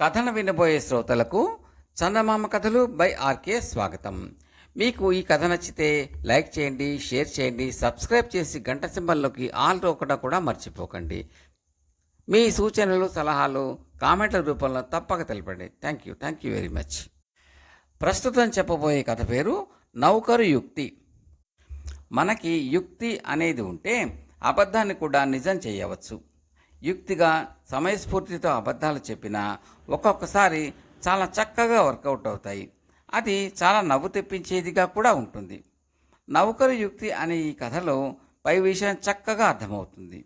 కథను వినబోయే శ్రోతలకు చందమామ కథలు బై ఆర్కే స్వాగతం. మీకు ఈ కథ నచ్చితే లైక్ చేయండి షేర్ చేయండి సబ్స్క్రైబ్ చేసి గంట సింబల్లోకి ఆల్ రోకడం కూడా మర్చిపోకండి. మీ సూచనలు సలహాలు కామెంట్ల రూపంలో తప్పక తెలపండి. Thank you thank you very much ప్రస్తుతం చెప్పబోయే కథ పేరు నౌకరు యుక్తి. మనకి యుక్తి అనేది ఉంటే అబద్ధాన్ని కూడా నిజం చేయవచ్చు. యుక్తిగా సమయస్ఫూర్తితో అబద్ధాలు చెప్పినా ఒక్కొక్కసారి చాలా చక్కగా వర్కౌట్ అవుతాయి. అది చాలా నవ్వు తెప్పించేదిగా కూడా ఉంటుంది. నౌకరు యుక్తి అనే ఈ కథలో పై విషయం చక్కగా అర్థమవుతుంది.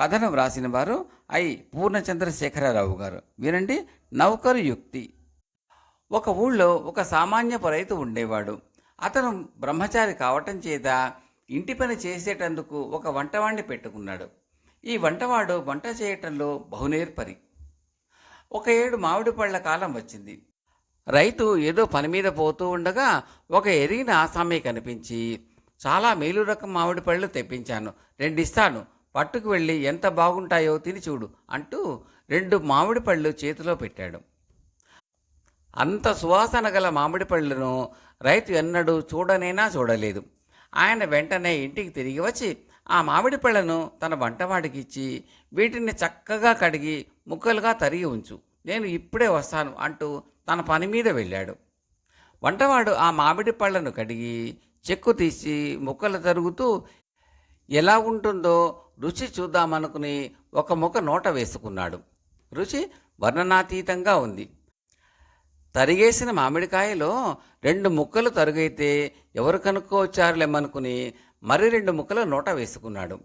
కథను వ్రాసిన వారు ఐ. పూర్ణచంద్రశేఖరరావు గారు. వినండి నౌకరు యుక్తి. ఒక ఊళ్ళో ఒక సామాన్యపు రైతు ఉండేవాడు. అతను బ్రహ్మచారి కావటం చేత ఇంటి పని చేసేటందుకు ఒక వంటవాణ్ణి పెట్టుకున్నాడు. ఈ వంటవాడు వంట చేయటంలో బహునేర్పరి. ఒక ఏడు మామిడి పళ్ళ కాలం వచ్చింది. రైతు ఏదో పని మీద పోతూ ఉండగా ఒక ఎరిగిన ఆసామి కనిపించి చాలా మేలు రకం మామిడి పళ్ళు తెప్పించాను. రెండిస్తాను. పట్టుకు వెళ్ళి ఎంత బాగుంటాయో తిని చూడు అంటూ రెండు మామిడి పళ్ళు చేతిలో పెట్టాడు. అంత సువాసన గల మామిడి పళ్ళను రైతు ఎన్నడూ చూడనైనా చూడలేదు. ఆయన వెంటనే ఇంటికి తిరిగి వచ్చి ఆ మామిడి పళ్ళను తన వంటవాడికి ఇచ్చి వీటిని చక్కగా కడిగి ముక్కలుగా తరిగి ఉంచు. నేను ఇప్పుడే వస్తాను అంటూ తన పని మీద వెళ్ళాడు. వంటవాడు ఆ మామిడి పళ్ళను కడిగి చెక్కు తీసి ముక్కలు తరుగుతూ ఎలా ఉంటుందో రుచి చూద్దామనుకుని ఒక ముక్క నోట వేసుకున్నాడు. రుచి వర్ణనాతీతంగా ఉంది. తరిగేసిన మామిడికాయలో రెండు ముక్కలు తరుగైతే ఎవరు కనుక్కోవచ్చారులేమనుకుని మరి రెండు ముక్కలు నోట వేసుకున్నాడు.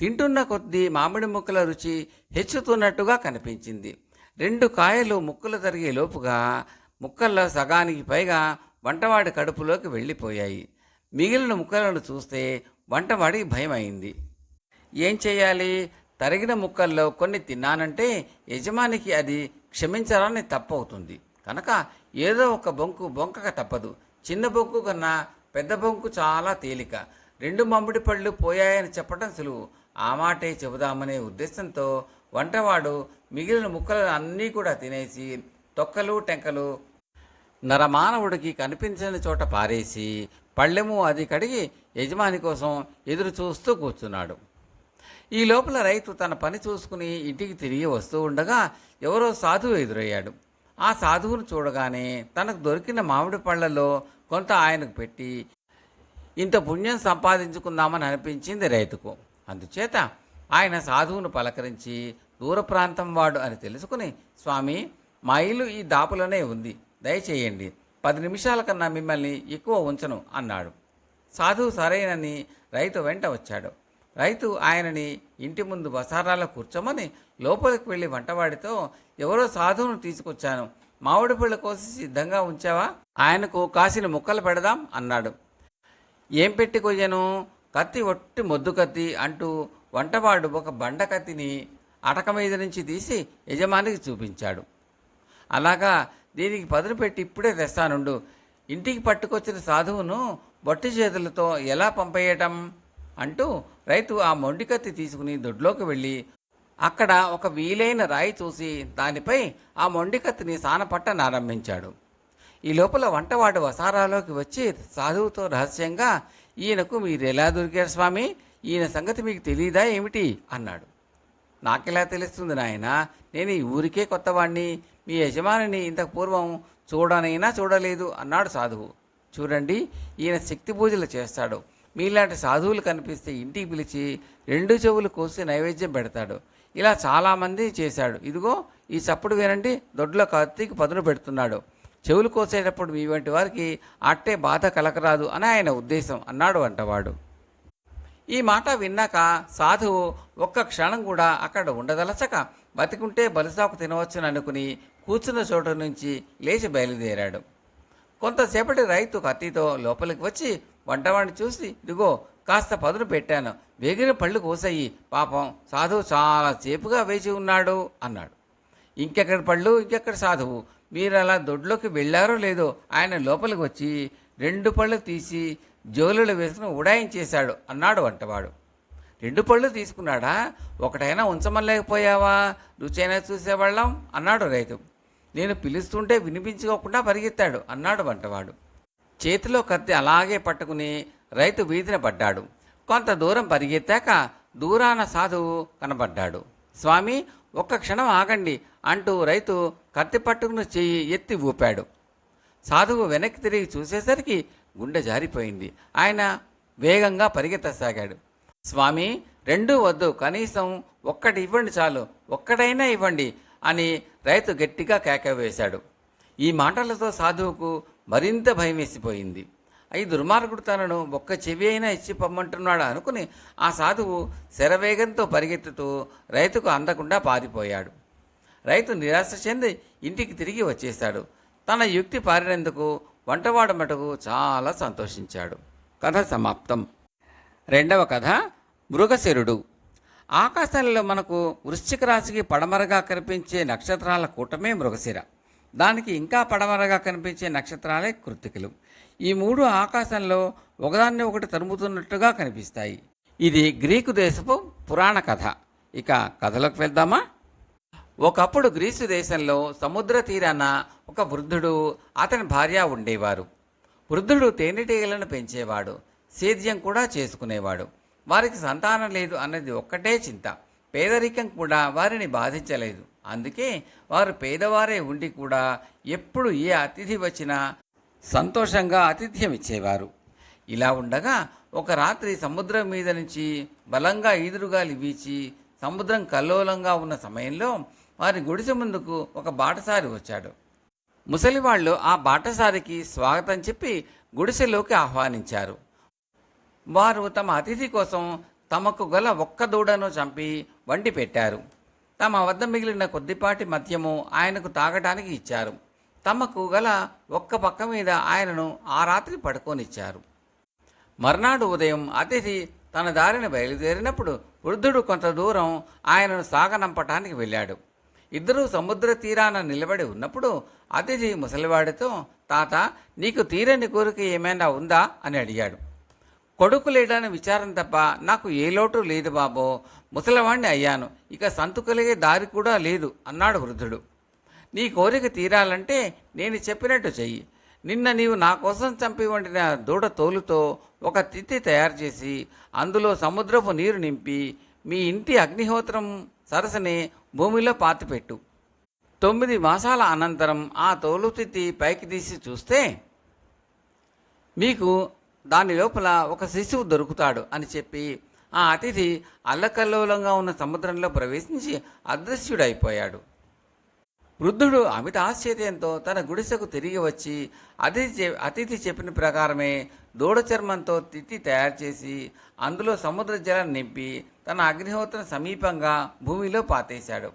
తింటున్న కొద్దీ మామిడి ముక్కల రుచి హెచ్చుతున్నట్టుగా కనిపించింది. రెండు కాయలు ముక్కలు తరిగే లోపుగా ముక్కల్లో సగానికి పైగా వంటవాడి కడుపులోకి వెళ్ళిపోయాయి. మిగిలిన ముక్కలను చూస్తే వంటవాడికి భయం అయింది ఏం చేయాలి? తరిగిన ముక్కల్లో కొన్ని తిన్నానంటే యజమానికి అది క్షమించాలని తప్పవుతుంది. కనుక ఏదో ఒక బొంకు బొంకక తప్పదు. చిన్న బొంకు కన్నా పెద్ద బొంకు చాలా తేలిక. రెండు మామిడి పళ్ళు పోయాయని చెప్పడం సులువు. ఆ మాటే చెబుదామనే ఉద్దేశంతో వంటవాడు మిగిలిన ముక్కలను అన్నీ కూడా తినేసి తొక్కలు టెంకలు నరమానవుడికి కనిపించని చోట పారేసి పళ్ళెము అది కడిగి యజమాని కోసం ఎదురు చూస్తూ కూర్చున్నాడు. ఈ లోపల రైతు తన పని చూసుకుని ఇంటికి తిరిగి వస్తూ ఉండగా ఎవరో సాధువు ఎదురయ్యాడు. ఆ సాధువును చూడగానే తనకు దొరికిన మామిడి పళ్ళలో కొంత ఆయనకు పెట్టి ఇంత పుణ్యం సంపాదించుకుందామని అనిపించింది రైతుకు. అందుచేత ఆయన సాధువును పలకరించి దూర ప్రాంతం వాడు అని తెలుసుకుని స్వామి మా ఇల్లు ఈ దాపులోనే ఉంది. దయచేయండి పది నిమిషాల కన్నా మిమ్మల్ని ఎక్కువ ఉంచను అన్నాడు. సాధువు సరైనని రైతు వెంట వచ్చాడు. రైతు ఆయనని ఇంటి ముందు బసారాలో కూర్చోమని లోపలికి వెళ్ళి వంటవాడితో ఎవరో సాధువును తీసుకొచ్చాను. మామిడి పళ్ళు కోసి సిద్ధంగా ఉంచావా? ఆయనకు కాసిన ముక్కలు పెడదాం అన్నాడు. ఏం పెట్టి కొయ్యను? కత్తి ఒట్టి మొద్దు కత్తి అంటూ వంటవాడు ఒక బండ కత్తిని అటక మీద నుంచి తీసి యజమానికి చూపించాడు. అలాగా దీనికి పదును పెట్టి ఇప్పుడే తెస్తానుండు. ఇంటికి పట్టుకొచ్చిన సాధువును బొట్టి చేతులతో ఎలా పంపేయటం? అంటూ రైతు ఆ మొండి కత్తి తీసుకుని దొడ్లోకి వెళ్ళి అక్కడ ఒక వీలైన రాయి చూసి దానిపై ఆ మొండి కత్తిని సానపట్టనారంభించాడు ఈ లోపల వంటవాడు వసారాలోకి వచ్చి సాధువుతో రహస్యంగా ఈయనకు మీరు ఎలా దొరికారు స్వామి? ఈయన సంగతి మీకు తెలియదా ఏమిటి? అన్నాడు. నాకెలా తెలుస్తుంది నాయన నేను ఈ ఊరికే కొత్తవాణ్ణి మీ యజమానిని ఇంతకు పూర్వం చూడనైనా చూడలేదు అన్నాడు సాధువు. చూడండి ఈయన శక్తి పూజలు చేస్తాడు. మీలాంటి సాధువులు కనిపిస్తే ఇంటికి పిలిచి రెండు చెవులు కోసి నైవేద్యం పెడతాడు. ఇలా చాలామంది చేశాడు. ఇదిగో ఈ చప్పుడు వినండి దొడ్లో కత్తికి పదును పెడుతున్నాడు. చెవులు కోసేటప్పుడు మీ వంటి వారికి అట్టే బాధ కలకరాదు అని ఆయన ఉద్దేశం అన్నాడు వంటవాడు ఈ మాట విన్నాక సాధువు ఒక్క క్షణం కూడా అక్కడ ఉండదలచక బతికుంటే బలిసాకు తినవచ్చును అనుకుని కూర్చున్న చోట నుంచి లేచి బయలుదేరాడు. కొంతసేపటి రైతు కత్తితో లోపలికి వచ్చి వంటవాడిని చూసి ఇదిగో కాస్త పదును పెట్టాను. వేగిన పళ్ళు కోసయ్యి పాపం సాధువు చాలా సేపుగా వేచి ఉన్నాడు అన్నాడు. ఇంకెక్కడ పళ్ళు? ఇంకెక్కడ సాధువు? మీరు అలా దొడ్లోకి వెళ్ళారో లేదో ఆయన లోపలికి వచ్చి రెండు పళ్ళు తీసి జోలులు వేసుకుని ఉడాయించేశాడు అన్నాడు వంటవాడు. రెండు పళ్ళు తీసుకున్నాడా? ఒకటైనా ఉంచమలేకపోయావా రుచైనా చూసేవాళ్ళం? అన్నాడు రైతు. నేను పిలుస్తుంటే వినిపించుకోకుండా పరిగెత్తాడు అన్నాడు వంటవాడు. చేతిలో కత్తి అలాగే పట్టుకుని రైతు వీధిన పడ్డాడు. కొంత దూరం పరిగెత్తాక దూరాన సాధువు కనబడ్డాడు. స్వామి ఒక్క క్షణం ఆగండి. అంటూ రైతు కత్తి పట్టుకుని చెయ్యి ఎత్తి ఊపాడు. సాధువు వెనక్కి తిరిగి చూసేసరికి గుండె జారిపోయింది. ఆయన వేగంగా పరిగెత్తసాగాడు. స్వామి రెండూ వద్దు కనీసం ఒక్కటి ఇవ్వండి చాలు ఒక్కటైనా ఇవ్వండి అని రైతు గట్టిగా కేక వేశాడు ఈ మాటలతో సాధువుకు మరింత భయం వేసిపోయింది ఈ దుర్మార్గుడు తనను ఒక్క చెవి అయినా ఇచ్చి పమ్మంటున్నాడు అనుకుని ఆ సాధువు శరవేగంతో పరిగెత్తుతూ రైతుకు అందకుండా పారిపోయాడు. రైతు నిరాశ చెంది ఇంటికి తిరిగి వచ్చేశాడు. తన యుక్తి పారినందుకు వంటవాడ మటుకు చాలా సంతోషించాడు. కథ సమాప్తం. రెండవ కథ మృగశిరుడు. ఆకాశంలో మనకు వృశ్చిక రాశికి పడమరగా కనిపించే నక్షత్రాల కూటమే మృగశిర. దానికి ఇంకా పడమరగా కనిపించే నక్షత్రాలే కృత్తికలు. ఈ మూడు ఆకాశంలో ఒకదాన్ని ఒకటి తరుముతున్నట్టుగా కనిపిస్తాయి. ఇది గ్రీకు దేశపు పురాణ కథ. ఇక కథలోకి వెళ్దామా? ఒకప్పుడు గ్రీసు దేశంలో సముద్ర తీరాన ఒక వృద్ధుడు అతని భార్య ఉండేవారు. వృద్ధుడు తేనెటీగలను పెంచేవాడు సేద్యం కూడా చేసుకునేవాడు. వారికి సంతానం లేదు అన్నది ఒక్కటే చింత. పేదరికం కూడా వారిని బాధించలేదు. అందుకే వారు పేదవారే ఉండి కూడా ఎప్పుడు ఏ అతిథి వచ్చినా సంతోషంగా ఆతిథ్యం ఇచ్చేవారు. ఇలా ఉండగా ఒక రాత్రి సముద్రం మీద నుంచి బలంగా ఈదురుగాలి వీచి సముద్రం కల్లోలంగా ఉన్న సమయంలో వారి గుడిసె ముందుకు ఒక బాటసారి వచ్చాడు. ముసలివాళ్ళు ఆ బాటసారికి స్వాగతం చెప్పి గుడిసెలోకి ఆహ్వానించారు. వారు తమ అతిథి కోసం తమకు గల ఒక్క దూడను చంపి వండి పెట్టారు. తమ వద్ద మిగిలిన కొద్దిపాటి మద్యము ఆయనకు తాగటానికి ఇచ్చారు. తమకు గల ఒక్క పక్క మీద ఆయనను ఆ రాత్రి పడుకోనిచ్చారు. మర్నాడు ఉదయం అతిథి తన దారిని బయలుదేరినప్పుడు వృద్ధుడు కొంత దూరం ఆయనను సాగనంపటానికి వెళ్ళాడు. ఇద్దరూ సముద్ర తీరాన నిలబడి ఉన్నప్పుడు అతిథి ముసలివాడితో తాత నీకు తీరని కోరిక ఏమైనా ఉందా? అని అడిగాడు. కొడుకు లేడని విచారం తప్ప నాకు ఏ లోటు లేదు బాబో. ముసలివాణ్ణి అయ్యాను. ఇక సంతు కలిగే దారి కూడా లేదు అన్నాడు వృద్ధుడు. నీ కోరిక తీరాలంటే నేను చెప్పినట్టు చెయ్యి. నిన్న నీవు నా కోసం చంపి వండిన దూడ తోలుతో ఒక తిత్తి తయారు చేసి అందులో సముద్రపు నీరు నింపి మీ ఇంటి అగ్నిహోత్రం సరసని భూమిలో పాతిపెట్టు తొమ్మిది మాసాల అనంతరం ఆ తోలు తిత్తి పైకి తీసి చూస్తే మీకు దాని లోపల ఒక శిశువు దొరుకుతాడు అని చెప్పి ఆ అతిథి అల్లకల్లోలంగా ఉన్న సముద్రంలో ప్రవేశించి అదృశ్యుడైపోయాడు. వృద్ధుడు అమిత ఆశ్చర్యంతో తన గుడిసెకు తిరిగి వచ్చి అతిథి అతిథి చెప్పిన ప్రకారమే దూడ చర్మంతో తిత్తి తయారు చేసి అందులో సముద్ర జలం నింపి తన అగ్నిహోత్రం సమీపంగా భూమిలో పాతేశాడు.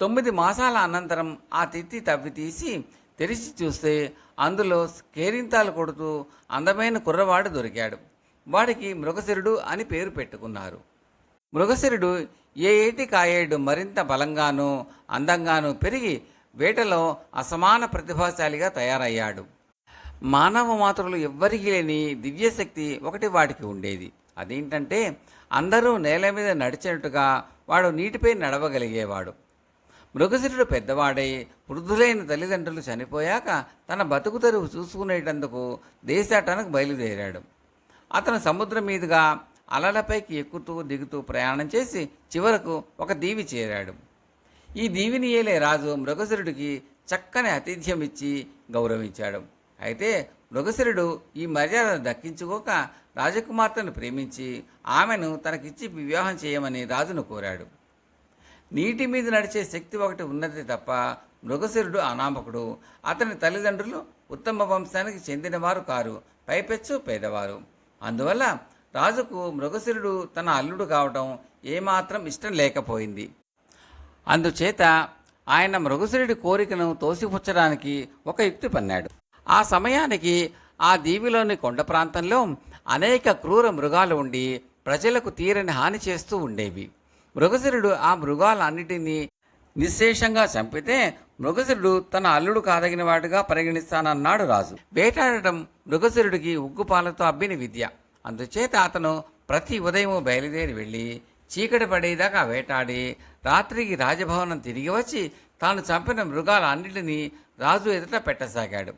తొమ్మిది మాసాల అనంతరం ఆ తిత్తి తవ్వి తీసి తెరిచి చూస్తే అందులో కేరింతాలు కొడుతూ అందమైన కుర్రవాడు దొరికాడు. వాడికి మృగశిరుడు అని పేరు పెట్టుకున్నారు. మృగశిరుడు ఏ ఏటి కాయేడు మరింత బలంగానూ అందంగానూ పెరిగి వేటలో అసమాన ప్రతిభాశాలిగా తయారయ్యాడు. మానవ మాతృలు ఎవ్వరికీ లేని దివ్యశక్తి ఒకటి వాడికి ఉండేది. అదేంటంటే అందరూ నేల మీద నడిచినట్టుగా వాడు నీటిపై నడవగలిగేవాడు. మృగశిరుడు పెద్దవాడై వృద్ధులైన తల్లిదండ్రులు చనిపోయాక తన బతుకు తెరువు చూసుకునేటందుకు దేశాటనకు బయలుదేరాడు. అతను సముద్రం మీదుగా అలలపైకి ఎక్కుతూ దిగుతూ ప్రయాణం చేసి చివరకు ఒక దీవి చేరాడు. ఈ దీవిని రాజు మృగశిరుడికి చక్కని ఆతిథ్యం ఇచ్చి గౌరవించాడు. అయితే మృగశిరుడు ఈ మర్యాదను దక్కించుకోక రాజకుమార్తెను ప్రేమించి ఆమెను తనకిచ్చి వివాహం చేయమని రాజును కోరాడు. నీటి మీద నడిచే శక్తి ఒకటి ఉన్నది తప్ప మృగశిరుడు అనామకుడు. అతని తల్లిదండ్రులు ఉత్తమ వంశానికి చెందినవారు కారు పైపెచ్చు పేదవారు. అందువల్ల రాజుకు మృగశిరుడు తన అల్లుడు కావటం ఏమాత్రం ఇష్టం లేకపోయింది. అందుచేత ఆయన మృగశిరుడి కోరికను తోసిపుచ్చడానికి ఒక యుక్తి పన్నాడు. ఆ సమయానికి ఆ దీవిలోని కొండ ప్రాంతంలో అనేక క్రూర మృగాలు ఉండి ప్రజలకు తీరని హాని చేస్తూ ఉండేవి. మృగశిరుడు ఆ మృగాలన్నిటినీ నిశ్శేషంగా చంపితే మృగశిరుడు తన అల్లుడు కాదగిన వాడుగా పరిగణిస్తానన్నాడు రాజు. వేటాడటం మృగశిరుడికి ఉగ్గుపాలతో అబ్బిన విద్య. అందుచేత అతను ప్రతి ఉదయం బయలుదేరి వెళ్ళి చీకటి పడేదాకా వేటాడి రాత్రికి రాజభవనం తిరిగి వచ్చి తాను చంపిన మృగాల అన్నిటినీ రాజు ఎదుట పెట్టసాగాడు.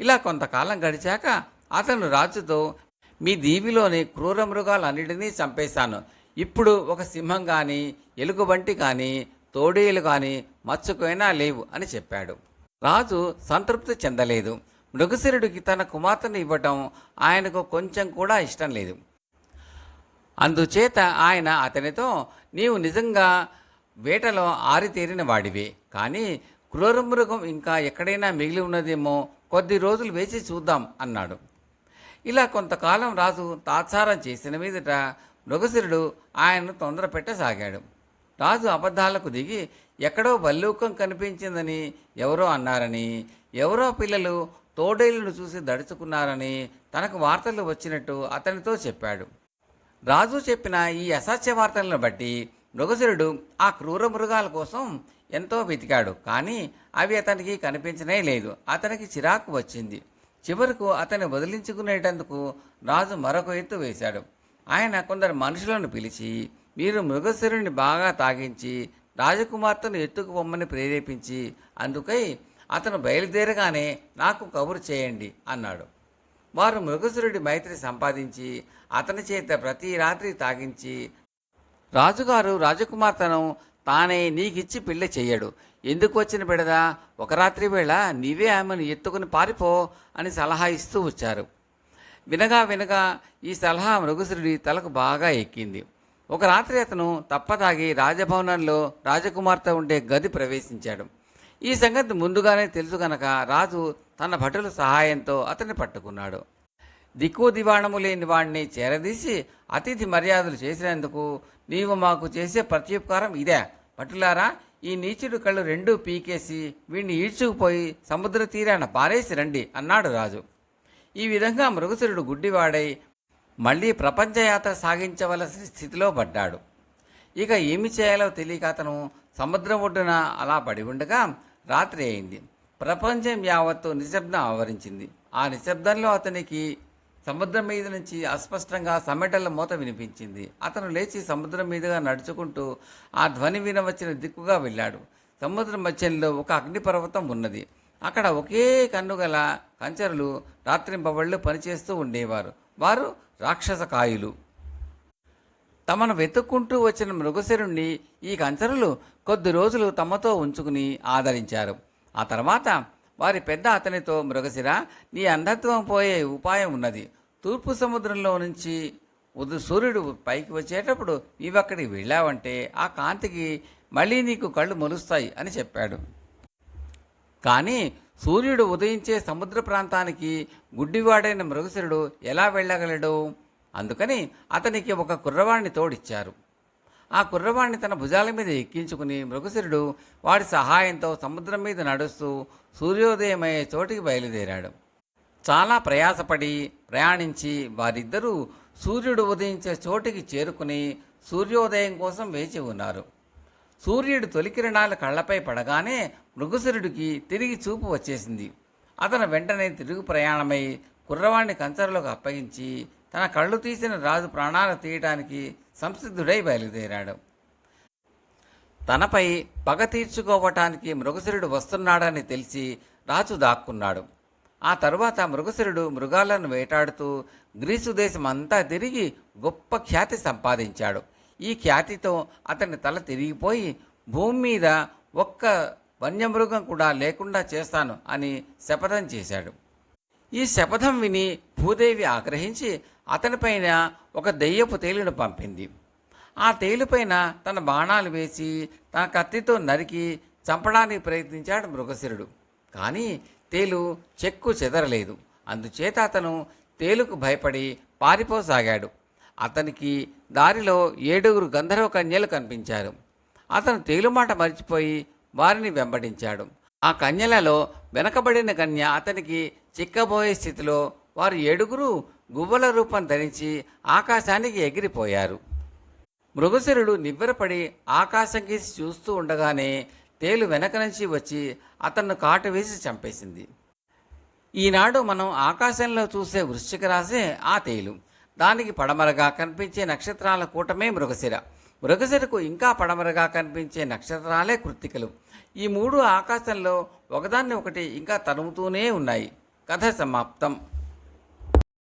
ఇలా కొంతకాలం గడిచాక అతను రాజుతో మీ దీవిలోని క్రూర మృగాలన్నిటినీ చంపేశాను. ఇప్పుడు ఒక సింహం కానీ ఎలుగుబంటి కానీ తోడేలు కానీ మచ్చుకైనా లేవు అని చెప్పాడు. రాజు సంతృప్తి చెందలేదు. మృగశిరుడికి తన కుమార్తెను ఇవ్వటం ఆయనకు కొంచెం కూడా ఇష్టం లేదు. అందుచేత ఆయన అతనితో నీవు నిజంగా వేటలో ఆరితేరిన వాడివి కానీ క్రూరమృగం ఇంకా ఎక్కడైనా మిగిలి ఉన్నదేమో కొద్ది రోజులు వేచి చూద్దాం అన్నాడు. ఇలా కొంతకాలం రాజు తాత్సారం చేసిన మీదట మృగశిరుడు ఆయనను తొందర పెట్టసాగాడు. రాజు అబద్ధాలకు దిగి ఎక్కడో బల్లూకం కనిపించిందని ఎవరో అన్నారని ఎవరో పిల్లలు తోడేళ్ళను చూసి దడుచుకున్నారని తనకు వార్తలు వచ్చినట్టు అతనితో చెప్పాడు. రాజు చెప్పిన ఈ అసత్య వార్తలను బట్టి మృగశిరుడు ఆ క్రూర మృగాల కోసం ఎంతో వెతికాడు. కానీ అవి అతనికి కనిపించనే లేదు. అతనికి చిరాకు వచ్చింది. చివరకు అతన్ని వదిలించుకునేటందుకు రాజు మరొక ఎత్తు వేశాడు. ఆయన కొందరు మనుషులను పిలిచి మీరు మృగశిరుని బాగా తాగించి రాజకుమార్తెను ఎత్తుకు పొమ్మని ప్రేరేపించి అందుకై అతను బయలుదేరగానే నాకు కబురు చేయండి అన్నాడు. వారు మృగసురుడి మైత్రి సంపాదించి అతని చేత ప్రతి రాత్రి తాగించి రాజుగారు రాజకుమార్తెను తానే నీకిచ్చి పెళ్ళి చెయ్యడు. ఎందుకు వచ్చిన బిడదా? ఒక రాత్రి వేళ నీవే ఆమెను ఎత్తుకుని పారిపో అని సలహా ఇస్తూ వచ్చారు. వినగా వినగా ఈ సలహా మృగసురుడి తలకు బాగా ఎక్కింది. ఒక రాత్రి అతను తప్పదాగి రాజభవనంలో రాజకుమార్తె ఉండే గది ప్రవేశించాడు. ఈ సంగతి ముందుగానే తెలుసు గనక రాజు తన భటుల సహాయంతో అతన్ని పట్టుకున్నాడు. దిక్కు దివాణము లేని వాణ్ణి చేరదీసి అతిథి మర్యాదలు చేసినందుకు నీవు మాకు చేసే ప్రత్యుపకారం ఇదే. భటులారా ఈ నీచుడు కళ్ళు రెండూ పీకేసి వీణ్ణి ఈడ్చుకుపోయి సముద్ర తీరాన పారేసి రండి అన్నాడు రాజు. ఈ విధంగా మృగసురుడు గుడ్డివాడై మళ్ళీ ప్రపంచయాత్ర సాగించవలసిన స్థితిలో పడ్డాడు. ఇక ఏమి చేయాలో తెలియక అతను సముద్రం ఒడ్డున అలా పడి ఉండగా రాత్రి అయింది. ప్రపంచం యావత్తు నిశ్శబ్దం ఆవరించింది. ఆ నిశ్శబ్దంలో అతనికి సముద్రం మీద నుంచి అస్పష్టంగా సమెటల మూత వినిపించింది. అతను లేచి సముద్రం మీదుగా నడుచుకుంటూ ఆ ధ్వని వినవచ్చిన దిక్కుగా వెళ్ళాడు. సముద్ర మధ్యంలో ఒక అగ్నిపర్వతం ఉన్నది. అక్కడ ఒకే కన్నుగల కంచరులు రాత్రింబవళ్ళు పనిచేస్తూ ఉండేవారు. వారు రాక్షస కాయులు. తమను వెతుక్కుంటూ వచ్చిన మృగశిరుణ్ణి ఈ కంచరులు కొద్ది రోజులు తమతో ఉంచుకుని ఆదరించారు. ఆ తర్వాత వారి పెద్ద అతనితో మృగశిర నీ అంధత్వం పోయే ఉపాయం ఉన్నది. తూర్పు సముద్రంలో నుంచి ఉదు సూర్యుడు పైకి వచ్చేటప్పుడు నీవక్కడికి వెళ్ళావంటే ఆ కాంతికి మళ్ళీ నీకు కళ్ళు మొలుస్తాయి అని చెప్పాడు. కానీ సూర్యుడు ఉదయించే సముద్ర ప్రాంతానికి గుడ్డివాడైన మృగశిరుడు ఎలా వెళ్ళగలడు? అందుకని అతనికి ఒక కుర్రవాణ్ణి తోడిచ్చారు. ఆ కుర్రవాణ్ణి తన భుజాల మీద ఎక్కించుకుని మృగశిరుడు వాడి సహాయంతో సముద్రం మీద నడుస్తూ సూర్యోదయమయ్యే చోటికి బయలుదేరాడు. చాలా ప్రయాసపడి ప్రయాణించి వారిద్దరూ సూర్యుడు ఉదయించే చోటికి చేరుకుని సూర్యోదయం కోసం వేచి ఉన్నారు. సూర్యుడు తొలికిరణాలు కళ్ళపై పడగానే మృగశిరుడికి తిరిగి చూపు వచ్చేసింది. అతను వెంటనే తిరుగు ప్రయాణమై కుర్రవాణ్ణి కంచరలోకి అప్పగించి తన కళ్ళు తీసిన రాజు ప్రాణాలు తీయటానికి సంసిద్ధుడై బయలుదేరాడు. తనపై పగ తీర్చుకోవటానికి మృగశిరుడు వస్తున్నాడని తెలిసి రాజు దాక్కున్నాడు. ఆ తరువాత మృగశిరుడు మృగాలను వేటాడుతూ గ్రీసు దేశం అంతా తిరిగి గొప్ప ఖ్యాతి సంపాదించాడు. ఈ ఖ్యాతితో అతని తల తిరిగిపోయి భూమి మీద ఒక్క వన్యమృగం కూడా లేకుండా చేస్తాను అని శపథం చేశాడు. ఈ శపథం విని భూదేవి ఆగ్రహించి అతనిపైన ఒక దెయ్యపు తేలును పంపింది. ఆ తేలుపైన తన బాణాలు వేసి తన కత్తితో నరికి చంపడానికి ప్రయత్నించాడు మృగశిరుడు. కానీ తేలు చెక్కు చెదరలేదు. అందుచేత అతను తేలుకు భయపడి పారిపోసాగాడు. అతనికి దారిలో ఏడుగురు గంధర్వ కన్యలు కనిపించారు. అతను తేలుమాట మరిచిపోయి వారిని వెంబడించాడు. ఆ కన్యలలో వెనకబడిన కన్య అతనికి చిక్కబోయే స్థితిలో వారు ఏడుగురు గువ్వల రూపం ధరించి ఆకాశానికి ఎగిరిపోయారు. మృగశిరుడు నివ్వెరపడి ఆకాశం గీసి చూస్తూ ఉండగానే తేలు వెనక నుంచి వచ్చి అతన్ను కాటు వేసి చంపేసింది. ఈనాడు మనం ఆకాశంలో చూసే వృశ్చిక రాసే ఆ తేలు. దానికి పడమరగా కనిపించే నక్షత్రాల కూటమే మృగశిర. మృగశిరకు ఇంకా పడమరగా కనిపించే నక్షత్రాలే కృత్తికలు. ఈ మూడు ఆకాశంలో ఒకదాన్ని ఒకటి ఇంకా తరుముతూనే ఉన్నాయి. కథ సమాప్తం.